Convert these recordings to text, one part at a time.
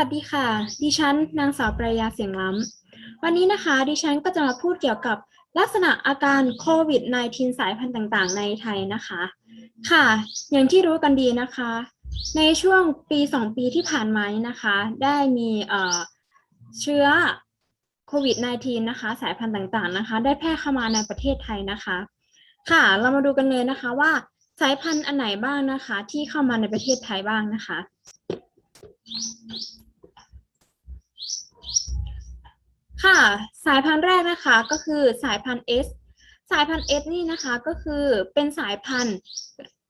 วัสดีค่ะ ดิฉันนางสาวปรายาเสียงล้ำ วันนี้นะคะ ดิฉันก็จะมาพูดเกี่ยวกับลักษณะอาการโควิด -19 สายพันธุ์ต่างๆ ในไทยนะคะ ค่ะ อย่างที่รู้กันดีนะคะ ในช่วงปี 2 ปีที่ผ่านมานี้นะคะ ได้มีเอ่อเชื้อโควิด -19 นะคะ สายพันธุ์ต่างๆ นะคะ ได้แพร่เข้ามาในประเทศไทยนะคะ ค่ะ เรามาดูกันเลยนะคะว่าสายพันธุ์อันไหนบ้างนะคะ ที่เข้ามาในประเทศไทยบ้างนะคะ ค่ะ สายพันธุ์แรกนะคะก็คือสายพันธุ์ S สายพันธุ์ S นี่นะคะก็คือเป็นสายพันธุ์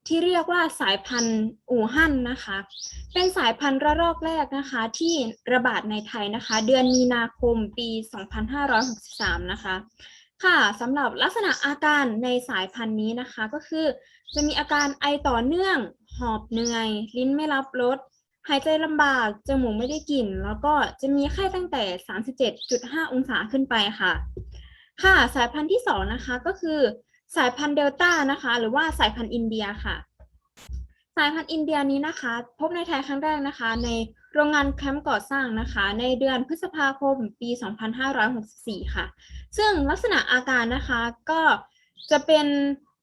ที่เรียกว่าสายพันธุ์อู่ฮั่นนะคะ เป็นสายพันธุ์ระลอกแรกนะคะที่ระบาดในไทยนะคะ เดือนมีนาคมปี 2563 นะคะ ค่ะสำหรับลักษณะอาการในสายพันธุ์นี้นะคะก็คือ จะมีอาการไอต่อเนื่อง หอบเหนื่อย ลิ้นไม่รับรส หายใจลำบาก จมูกไม่ได้กลิ่น แล้วก็จะมีไข้ตั้งแต่ 37.5 องศาขึ้นไปค่ะ ค่ะ สายพันธุ์ที่สองนะคะก็คือสายพันธุ์เดลต้านะคะ หรือว่าสายพันธุ์อินเดียค่ะ สายพันธุ์อินเดียนี้นะคะ พบในไทยครั้งแรกนะคะ ในโรงงานแคมป์ก่อสร้างนะคะ ในเดือนพฤษภาคมปี 2564 ค่ะ ซึ่งลักษณะอาการนะคะก็จะเป็น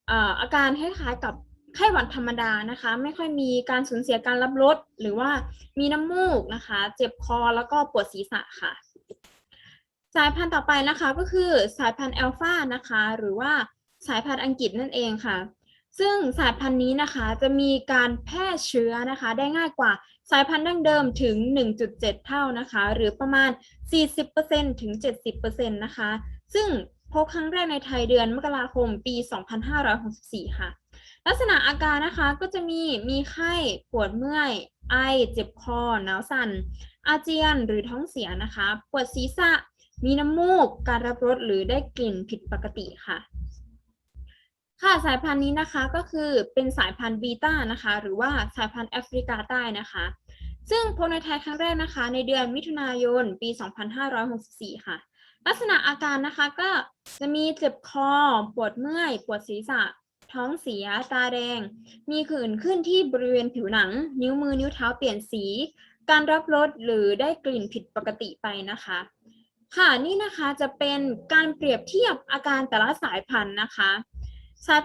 เอ่ออาการคล้ายๆกับ ไข้หวัดธรรมดานะคะ ไม่ค่อยมีการสูญเสียการรับรสหรือว่ามีน้ำมูกนะคะ เจ็บคอแล้วก็ปวดศีรษะค่ะ สายพันธุ์ต่อไปนะคะก็คือสายพันธุ์แอลฟานะคะ หรือว่าสายพันธุ์อังกฤษนั่นเองค่ะ ซึ่งสายพันธุ์นี้นะคะจะมีการแพร่เชื้อนะคะ ได้ง่ายกว่าสายพันธุ์ดั้งเดิมถึง 1.7 เท่านะคะ หรือประมาณ 40%ถึง 70%นะคะ ซึ่งพบครั้งแรกในไทยเดือนมกราคมปี 2564 ค่ะ ลักษณะอาการนะคะก็จะมีมีไข้ปวดเมื่อย ไอเจ็บคอหนาวสั่น อาเจียนหรือท้องเสียนะคะ ปวดศีรษะ มีน้ำมูก การรับรสหรือได้กลิ่นผิดปกติค่ะ ค่ะสายพันธุ์นี้นะคะก็คือเป็นสายพันธุ์บีต้านะคะ หรือว่าสายพันธุ์แอฟริกาใต้นะคะ ซึ่งพบในไทยครั้งแรกนะคะ ในเดือนมิถุนายนปี 2564 ค่ะ ลักษณะอาการนะคะก็จะมีเจ็บคอ ปวดเมื่อย ปวดศีรษะ ท้องเสีย ตาแดง มีผื่นขึ้นที่บริเวณผิวหนัง นิ้วมือนิ้วเท้าเปลี่ยนสี การรับรสหรือได้กลิ่นผิดปกติไปนะคะ ค่ะนี่นะคะจะเป็นการเปรียบเทียบอาการแต่ละสายพันธุ์นะคะสาย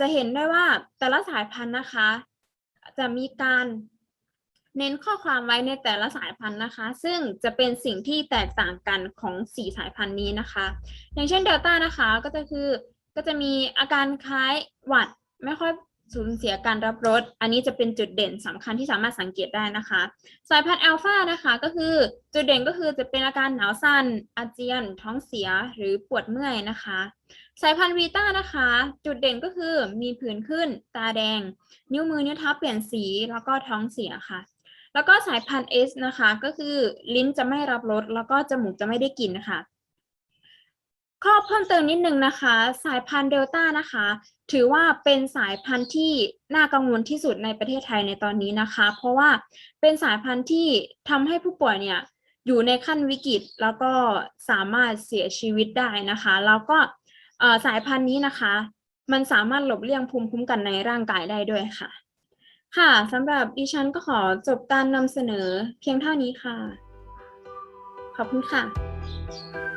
จะเห็นได้ว่าแต่ละสายพันธุ์นะคะ จะมีการเน้นข้อความไว้ในแต่ละสายพันธุ์นะคะ ซึ่งจะเป็นสิ่งที่แตกต่างกันของสี่สายพันธุ์นี้นะคะ อย่างเช่นเดลต้านะคะก็จะคือ ก็จะมีอาการคล้ายหวัดไม่ค่อยสูญเสียการรับรส อันนี้จะเป็นจุดเด่นสำคัญที่สามารถสังเกตได้นะคะ สายพันธุ์อัลฟานะคะก็คือจุดเด่นก็คือจะเป็นอาการหนาวสั่น อาเจียน ท้องเสียหรือปวดเมื่อยนะคะ สายพันธุ์วีต้านะคะ จุดเด่นก็คือมีผื่นขึ้น ตาแดง นิ้วมือนิ้วเท้าเปลี่ยนสีแล้วก็ท้องเสียค่ะ แล้วก็สายพันธุ์ S นะคะ ก็คือลิ้นจะไม่รับรสแล้วก็จมูกจะไม่ได้กลิ่นนะคะ ข้อเพิ่มเติมนิดนึงนะคะ สายพันธุ์เดลต้านะคะ ถือว่าเป็นสายพันธุ์ที่น่ากังวลที่สุดในประเทศไทยในตอนนี้นะคะ เพราะว่าเป็นสายพันธุ์ที่ทำให้ผู้ป่วยเนี่ยอยู่ในขั้นวิกฤตแล้วก็สามารถเสียชีวิตได้นะคะ แล้วก็สายพันธุ์นี้นะคะ มันสามารถหลบเลี่ยงภูมิคุ้มกันในร่างกายได้ด้วยค่ะ ค่ะสำหรับดิฉันก็ขอจบการนำเสนอเพียงเท่านี้ค่ะ ขอบคุณค่ะ